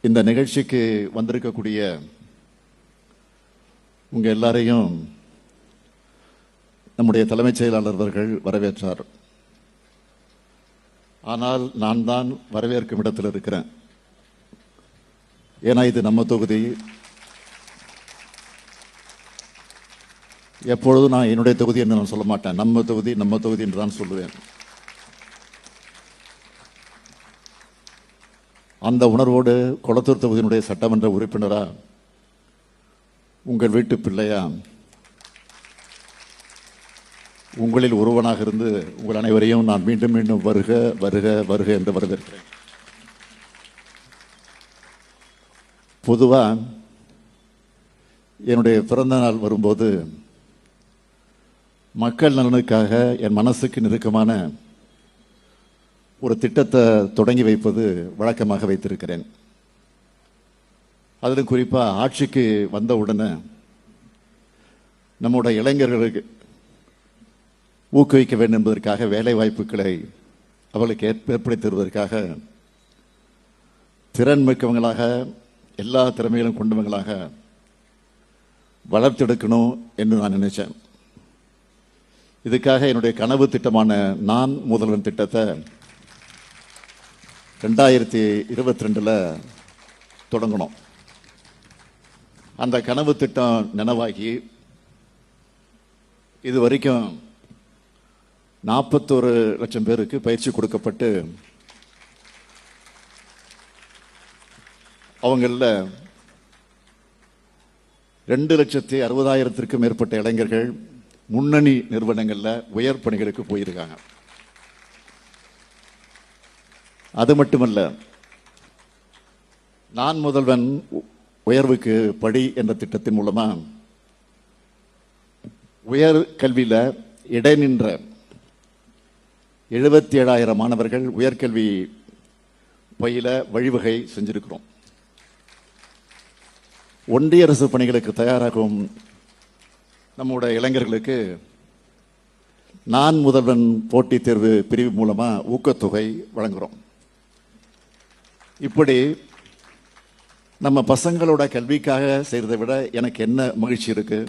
இந்த நிகழ்ச்சிக்கு வந்திருக்கக்கூடிய உங்கள் எல்லாரையும் நம்முடைய தலைமைச் செயலாளர் அவர்கள் வரவேற்றார். ஆனால் நான் தான் வரவேற்கும் இடத்தில் இருக்கிறேன். ஏன்னா இது நம்ம தொகுதி. எப்பொழுதும் நான் என்னுடைய தொகுதி என்று நான் சொல்ல மாட்டேன். நம்ம தொகுதி நம்ம தொகுதி என்று தான் சொல்லுவேன். அந்த உணர்வோடு குளத்தூர் தொகுதியினுடைய சட்டமன்ற உறுப்பினரா உங்கள் வீட்டு பிள்ளையா? உங்களில் ஒருவனாக இருந்து உங்கள் அனைவரையும் நான் மீண்டும் மீண்டும் வருக வருக வருக என்று வரவேற்கிறேன். பொதுவாக என்னுடைய பிறந்த நாள் வரும்போது மக்கள் நலனுக்காக என் மனசுக்கு நெருக்கமான ஒரு திட்டத்தை தொடங்கி வைப்பது வழக்கமாக வைத்திருக்கிறேன். அதில் குறிப்பாக ஆட்சிக்கு வந்த உடனே நம்முடைய இளைஞர்களுக்கு ஊக்குவிக்க வேண்டும் என்பதற்காக வேலை வாய்ப்புகளை அவர்களுக்கு ஏற்படுத்தி தருவதற்காக திறன் மிக்கவங்களாக எல்லா திறமைகளும் கொண்டவங்களாக வளர்த்தெடுக்கணும் என்று நான் நினைச்சேன். இதுக்காக என்னுடைய கனவு திட்டமான நான் முதல்வன் திட்டத்தை ரெண்டாயிரத்தி இருபத்தி ரெண்டில் தொடங்கணும். அந்த கனவு திட்டம் நினைவாகி இது வரைக்கும் நாற்பத்தோரு லட்சம் பேருக்கு பயிற்சி கொடுக்கப்பட்டு அவங்களில் ரெண்டு லட்சத்தி அறுபதாயிரத்திற்கும் மேற்பட்ட இளைஞர்கள் முன்னணி நிறுவனங்களில் உயர் பணிகளுக்கு போயிருக்காங்க. அது மட்டுமல்ல நான் முதல்வன் உ- உயர்வுக்கு படி என்ற திட்டத்தின் மூலமாக உயர் கல்வியில் இடைநின்ற எழுபத்தி ஏழாயிரம் மாணவர்கள் உயர்கல்வி பயில வழிவகை செஞ்சிருக்கிறோம். ஒன்றிய அரசு பணிகளுக்கு தயாராகும் நம்முடைய இளைஞர்களுக்கு நான் முதல்வன் போட்டித் தேர்வு பிரிவு மூலமாக ஊக்கத்தொகை வழங்குகிறோம் இப்படி நம்ம பசங்களோட கல்விக்காக செய்கிறதை விட எனக்கு என்ன மகிழ்ச்சி இருக்கு?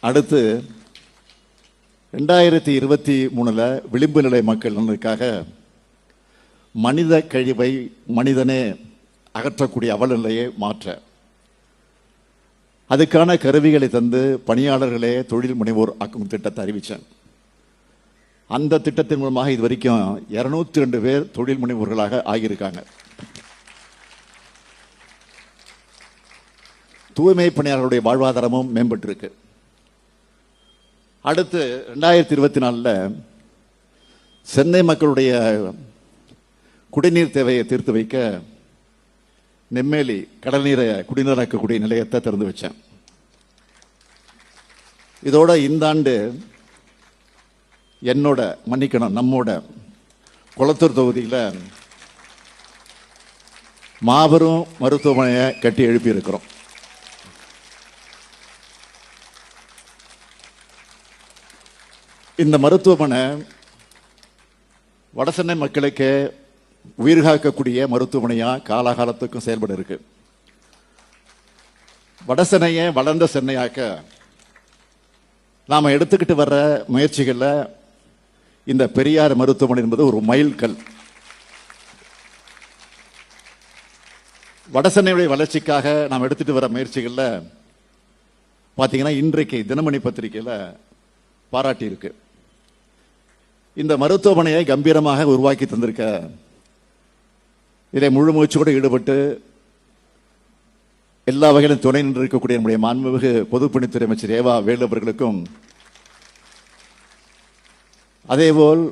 அடுத்து ரெண்டாயிரத்தி இருபத்தி மூணில் விளிம்பு நிலை மக்களுக்காக மனித கழிவை மனிதனே அகற்றக்கூடிய அவலநிலையை மாற்ற. அதுக்கான கருவிகளை தந்து பணியாளர்களே தொழில் முனைவோர் ஆக்கும் திட்டத்தை அறிவித்தேன் அந்த திட்டத்தின் மூலமாக இது வரைக்கும் இருநூத்தி ரெண்டு பேர் தொழில் முனைவோர்களாக ஆகியிருக்காங்க. தூய்மை பணியாளர்களுடைய வாழ்வாதாரமும் மேம்பட்டிருக்கு. அடுத்து ரெண்டாயிரத்தி இருபத்தி நாலில் சென்னை மக்களுடைய குடிநீர் தேவையை தீர்த்து வைக்க நெம்மேலி கடல் நீரை குடிநீராக்கக்கூடிய நிலையத்தை திறந்து வச்சேன். இதோட இந்த ஆண்டு என்னோட மன்னிக்கணும் நம்மோட குளத்தூர் தொகுதியில் மாபெரும் மருத்துவமனையை கட்டி எழுப்பியிருக்கிறோம். இந்த மருத்துவமனை வடசென்னை மக்களுக்கு உயிர் காக்கக்கூடிய மருத்துவமனையாக காலாகாலத்துக்கும் செயல்பட இருக்கு. வடசென்னையை வளர்ந்த சென்னையாக்க நாம் எடுத்துக்கிட்டு வர்ற முயற்சிகளில் இந்த பெரியார் மருத்துவமனை என்பது ஒரு மைல்கல். வடசென்னையுடைய வளர்ச்சிக்காக நாம் எடுத்துட்டு வர முயற்சிகளில் பார்த்தீங்கன்னா இன்றைக்கு தினமணி பத்திரிகையில் பாராட்டி இருக்கு. இந்த மருத்துவமனையை கம்பீரமாக உருவாக்கி தந்திருக்க இதை முழு முயற்சியோடு ஈடுபட்டு எல்லா வகையிலும் துணை நின்று இருக்கக்கூடிய நம்முடைய மாண்புமிகு பொதுப்பணித்துறை அமைச்சர் ஏவா வேலு அவர்களுக்கும் அதேபோல்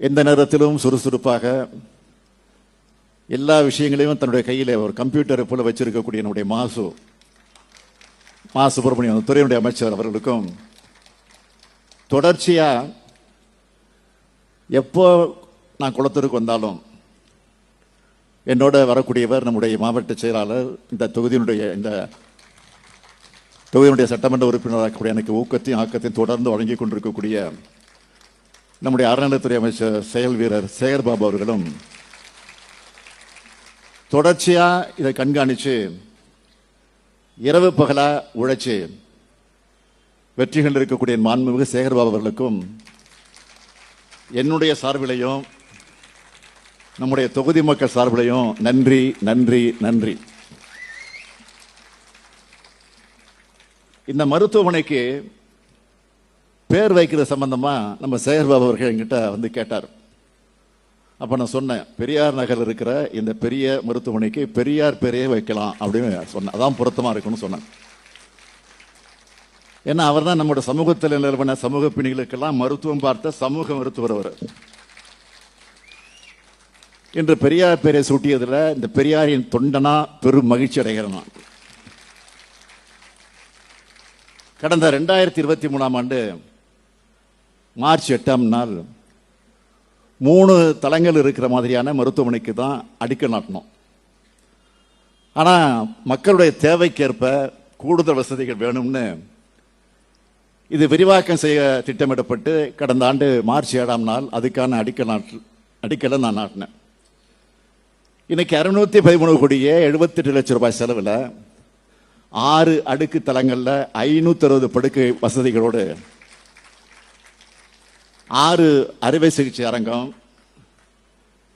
எந்த நேரத்திலும் சுறுசுறுப்பாக எல்லா விஷயங்களையும் தன்னுடைய கையில் ஒரு கம்ப்யூட்டரை போல வச்சிருக்கக்கூடிய நம்முடைய மாசு மா சுப்பிரமணியம் துறையினுடைய அமைச்சர் அவர்களுக்கும் தொடர்ச்சியாக எப்போ நான் குளத்தூருக்கு வந்தாலும் என்னோட வரக்கூடியவர் நம்முடைய மாவட்ட செயலாளர் இந்த தொகுதியினுடைய இந்த தொகுதியினுடைய சட்டமன்ற உறுப்பினராக எனக்கு ஊக்கத்தையும் ஆக்கத்தையும் தொடர்ந்து வழங்கி கொண்டிருக்கக்கூடிய நம்முடைய அறநிலைத்துறை அமைச்சர் செயல் வீரர் சேகர் பாபு அவர்களும் தொடர்ச்சியாக இதை கண்காணித்து இரவு பகலா உழைச்சு வெற்றி கண்டிருக்கக்கூடிய மாண்புமிகு சேகர் பாபு அவர்களுக்கும் என்னுடைய சார்பிலையும் நம்முடைய தொகுதி மக்கள் சார்பிலையும் நன்றி நன்றி நன்றி. இந்த மருத்துவமனைக்கு பேர் வைக்கிறது சம்பந்தமா நம்ம சேகர் பாபு அவர்கள் என்கிட்ட வந்து கேட்டார். அப்ப நான் சொன்னேன் பெரியார் நகர் இருக்கிற இந்த பெரிய மருத்துவமனைக்கு பெரியார் பெரிய வைக்கலாம் அப்படின்னு சொன்னேன். அதான் பொருத்தமா இருக்கும்னு சொன்னேன். ஏன்னா அவர் தான் நம்மளோட சமூகத்தில் நிலவன சமூக பிணிகளுக்கெல்லாம் மருத்துவம் பார்த்த சமூக மருத்துவர் அவர். இன்று பெரியார் பேரை சூட்டியதில் இந்த பெரியாரின் தொண்டனா பெரும் மகிழ்ச்சி அடைகிறேன் நான் கடந்த ரெண்டாயிரத்தி இருபத்தி மூணாம் ஆண்டு மார்ச் எட்டாம் நாள் மூணு தளங்கள் இருக்கிற மாதிரியான மருத்துவமனைக்கு தான் அடிக்கல் நாட்டினோம். ஆனால் மக்களுடைய தேவைக்கேற்ப கூடுதல் வசதிகள் வேணும்னு இது விரிவாக்கம் செய்ய திட்டமிடப்பட்டு கடந்த ஆண்டு மார்ச் ஏழாம் நாள் அதுக்கான அடிக்கல் நாட்டு அடிக்கலை நான் நாட்டினேன். இன்னைக்கு அறுநூத்தி பதிமூணு கோடியே எழுபத்தெட்டு லட்சம் ரூபாய் செலவில் ஆறு அடுக்கு தளங்களில் ஐநூத்தி அறுபது படுக்கை வசதிகளோடு ஆறு அறுவை சிகிச்சை அரங்கம்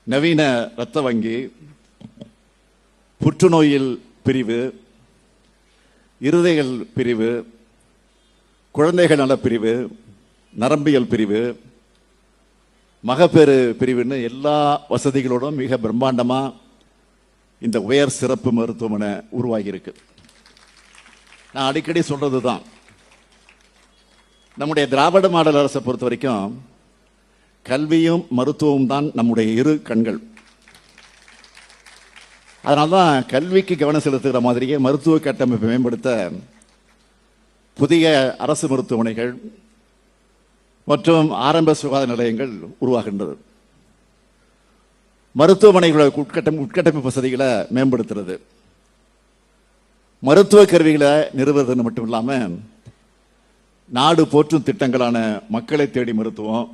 நவீன இரத்த வங்கி புற்றுநோயில் பிரிவு இருதயல் பிரிவு குழந்தைகள் நல பிரிவு நரம்பியல் பிரிவு மகப்பேறு பிரிவுன்னு எல்லா வசதிகளோடும் மிக பிரம்மாண்டமாக இந்த உயர் சிறப்பு மருத்துவமனை உருவாகியிருக்கு. நான் அடிக்கடி சொல்றது தான் நம்முடைய திராவிட மாடல் அரசை பொறுத்த வரைக்கும் கல்வியும் மருத்துவமும் தான் நம்முடைய இரு கண்கள். அதனால தான் கல்விக்கு கவனம் செலுத்துகிற மாதிரியே மருத்துவ கட்டமைப்பை மேம்படுத்த புதிய அரசு மருத்துவமனைகள் மற்றும் ஆரம்ப சுகாதார நிலையங்கள் உருவாகின்றது. மருத்துவமனைகளோட உட்கட்டம் உட்கட்டமைப்பு வசதிகளை மேம்படுத்துறது. மருத்துவ கருவிகளை நிறுவுறது மட்டும் இல்லாமல் நாடு போற்றும் திட்டங்களான மக்களை தேடி மருத்துவம்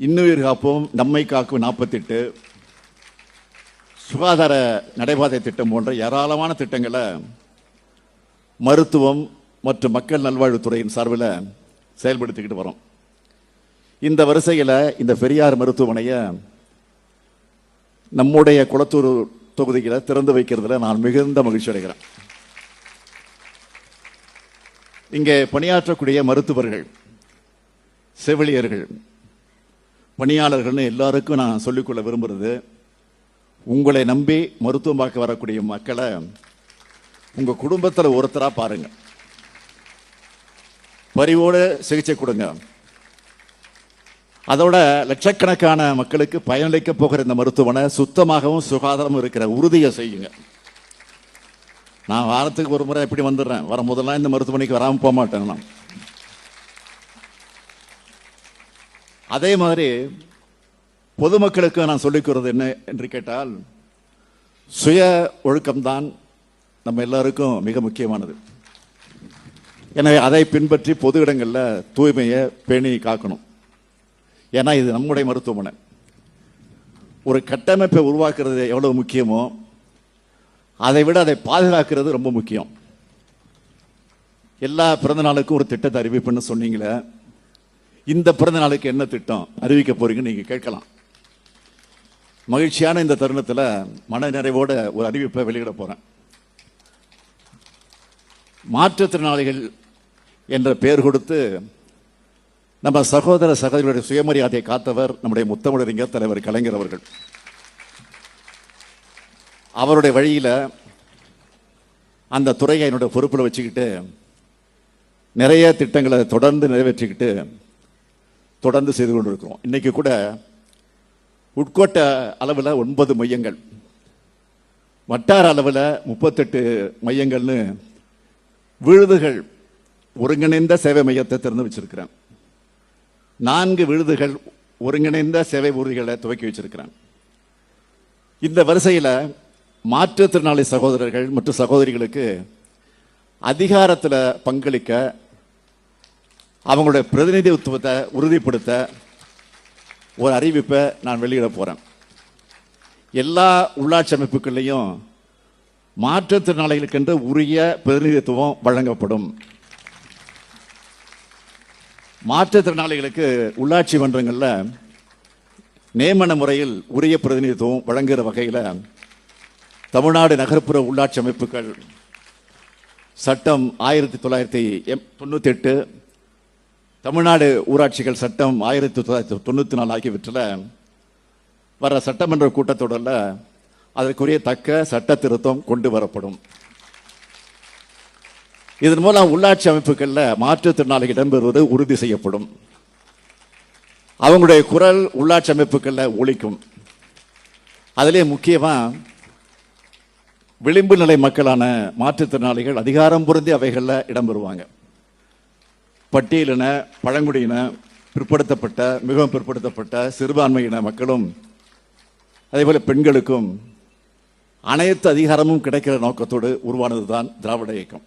இன்னுயிர் காப்போம் நம்மை காக்கும் நாற்பத்தெட்டு சுகாதார நடைபாதை திட்டம் போன்ற ஏராளமான திட்டங்களை மருத்துவம் மற்றும் மக்கள் நல்வாழ்வுத்துறையின் சார்பில் செயல்படுத்திக்கிட்டு வரோம். இந்த வரிசையில் இந்த பெரியார் மருத்துவமனையை நம்முடைய குளத்தூர் தொகுதிகளை திறந்து வைக்கிறதுல நான் மிகுந்த மகிழ்ச்சி அடைகிறேன். இங்கே பணியாற்றக்கூடிய மருத்துவர்கள் செவிலியர்கள் பணியாளர்கள்னு எல்லாருக்கும் நான் சொல்லிக்கொள்ள விரும்புறது உங்களை நம்பி மருத்துவம் பார்க்க வரக்கூடிய மக்களை உங்க குடும்பத்தில் ஒருத்தராக பாருங்க. பரிவோடு சிகிச்சை கொடுங்க. அதோட லட்சக்கணக்கான மக்களுக்கு பயனளிக்க போகிற இந்த மருத்துவமனை சுத்தமாகவும் சுகாதாரமும் இருக்கிற உறுதியை செய்யுங்க. நான் வாரத்துக்கு ஒரு முறை எப்படி வந்துடுறேன்? வர முதல்லாம் இந்த மருத்துவமனைக்கு வராமல் போக மாட்டேங்க நான். அதே மாதிரி பொதுமக்களுக்கு நான் சொல்லிக்கிறது என்ன என்று கேட்டால் சுய ஒழுக்கம்தான் நம்ம எல்லாருக்கும் மிக முக்கியமானது. எனவே அதை பின்பற்றி பொது இடங்களில் தூய்மையை பேணி காக்கணும். ஏன்னா இது நம்முடைய மருத்துவமனை. ஒரு கட்டமைப்பை உருவாக்குறது எவ்வளவு முக்கியமோ அதை விட அதை பாதுகாக்கிறது ரொம்ப முக்கியம். எல்லா பிறந்த நாளுக்கும் ஒரு திட்டத்தை அறிவிப்புன்னு சொன்னீங்களே இந்த பிறந்த நாளுக்கு என்ன திட்டம் அறிவிக்க போறீங்கன்னு நீங்க கேட்கலாம். மகிழ்ச்சியான இந்த தருணத்தில் மன நிறைவோட ஒரு அறிவிப்பை வெளியிட போறேன். மாற்றுத்திறனாளிகள் என்ற பெயர் கொடுத்து நம்ம சகோதர சகோதரிகளுடைய சுயமரியாதையை காத்தவர் நம்முடைய முத்தமிழறிஞர் தலைவர் கலைஞர் அவர்கள். அவருடைய வழியில் அந்த துறையை என்னோட பொறுப்பில் வச்சுக்கிட்டு நிறைய திட்டங்களை தொடர்ந்து நிறைவேற்றிக்கிட்டு தொடர்ந்து செய்து கொண்டிருக்கிறோம். இன்றைக்கி கூட உட்கோட்ட அளவில் ஒன்பது மையங்கள். வட்டார அளவில் முப்பத்தெட்டு மையங்கள்னு விழுதுகள் ஒருங்கிணைந்த சேவை மையத்தை திறந்து வச்சுருக்கிறேன். நான்கு விழுதுகள் ஒருங்கிணைந்த சேவை ஊர்திகளை துவக்கி வச்சிருக்கிறேன். இந்த வரிசையில் மாற்றுத்திறனாளி சகோதரர்கள் மற்றும் சகோதரிகளுக்கு அதிகாரத்தில் பங்களிக்க அவங்களுடைய பிரதிநிதித்துவத்தை உறுதிப்படுத்த ஒரு அறிவிப்பை நான் வெளியிட போகிறேன் எல்லா உள்ளாட்சி அமைப்புகள்லையும் மாற்றுத்திறனாளிகளுக்கென்று உரிய பிரதிநிதித்துவம் வழங்கப்படும். மாற்றுத்திறனாளிகளுக்கு உள்ளாட்சி மன்றங்களில் நியமன முறையில் உரிய பிரதிநிதித்துவம் வழங்குகிற வகையில் தமிழ்நாடு நகர்ப்புற உள்ளாட்சி அமைப்புகள் சட்டம் ஆயிரத்தி தொள்ளாயிரத்தி எம் தொண்ணூற்றி எட்டு தமிழ்நாடு ஊராட்சிகள் சட்டம் ஆயிரத்தி தொள்ளாயிரத்தி தொண்ணூற்றி நாலு ஆகியவற்றில் வர சட்டமன்ற கூட்டத்தொடரில் அதற்குரிய தக்க சட்ட திருத்தம் கொண்டு வரப்படும். இதன் மூலம் உள்ளாட்சி அமைப்புகளில் மாற்றுத்திறனாளிகள் இடம்பெறுவது உறுதி செய்யப்படும். அவங்களுடைய குரல் உள்ளாட்சி அமைப்புகளில் ஒழிக்கும். அதிலே முக்கியமாக விளிம்பு நிலை மக்களான மாற்றுத்திறனாளிகள் அதிகாரம் பொருந்தி அவைகளில் இடம்பெறுவாங்க. பட்டியலின பழங்குடியின பிற்படுத்தப்பட்ட மிகவும் பிற்படுத்தப்பட்ட சிறுபான்மையின மக்களும் அதேபோல் பெண்களுக்கும் அனைத்து அதிகாரமும் கிடைக்கிற நோக்கத்தோடு உருவானது தான் திராவிட இயக்கம்.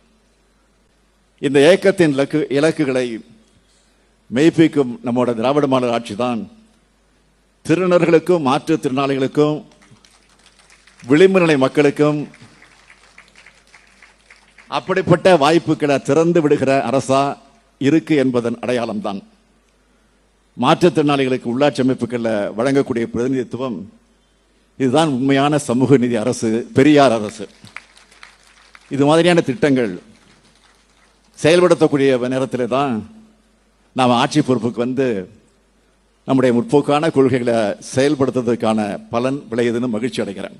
இந்த இயக்கத்தின் இலக்கு இலக்குகளை மெய்ப்பிக்கும் நம்மோட திராவிட மாடல் ஆட்சி தான் திருநர்களுக்கும் மாற்றுத்திறனாளிகளுக்கும் விளிம்பு நிலை மக்களுக்கும் அப்படிப்பட்ட வாய்ப்புகளை திறந்து விடுகிற அரசா இருக்கு என்பதன் அடையாளம்தான். மாற்றுத்திறனாளிகளுக்கு உள்ளாட்சி அமைப்புகளில் வழங்கக்கூடிய பிரதிநிதித்துவம் இதுதான் உண்மையான சமூக நீதி அரசு பெரியார் அரசு. இது மாதிரியான திட்டங்கள் செயல்படுத்தக்கூடிய நேரத்தில் தான் நாம் ஆட்சி பொறுப்புக்கு வந்து நம்முடைய முற்போக்கான கொள்கைகளை செயல்படுத்துறதுக்கான பலன் விளையுதுன்னு மகிழ்ச்சி அடைகிறேன்.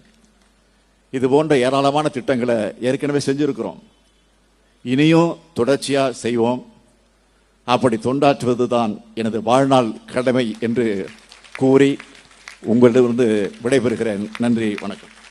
இது போன்ற ஏராளமான திட்டங்களை ஏற்கனவே செஞ்சுருக்கிறோம். இனியும் தொடர்ச்சியாக செய்வோம். அப்படி தொண்டாற்றுவது தான் எனது வாழ்நாள் கடமை என்று கூறி உங்களிடமிருந்து விடைபெறுகிறேன். நன்றி வணக்கம்.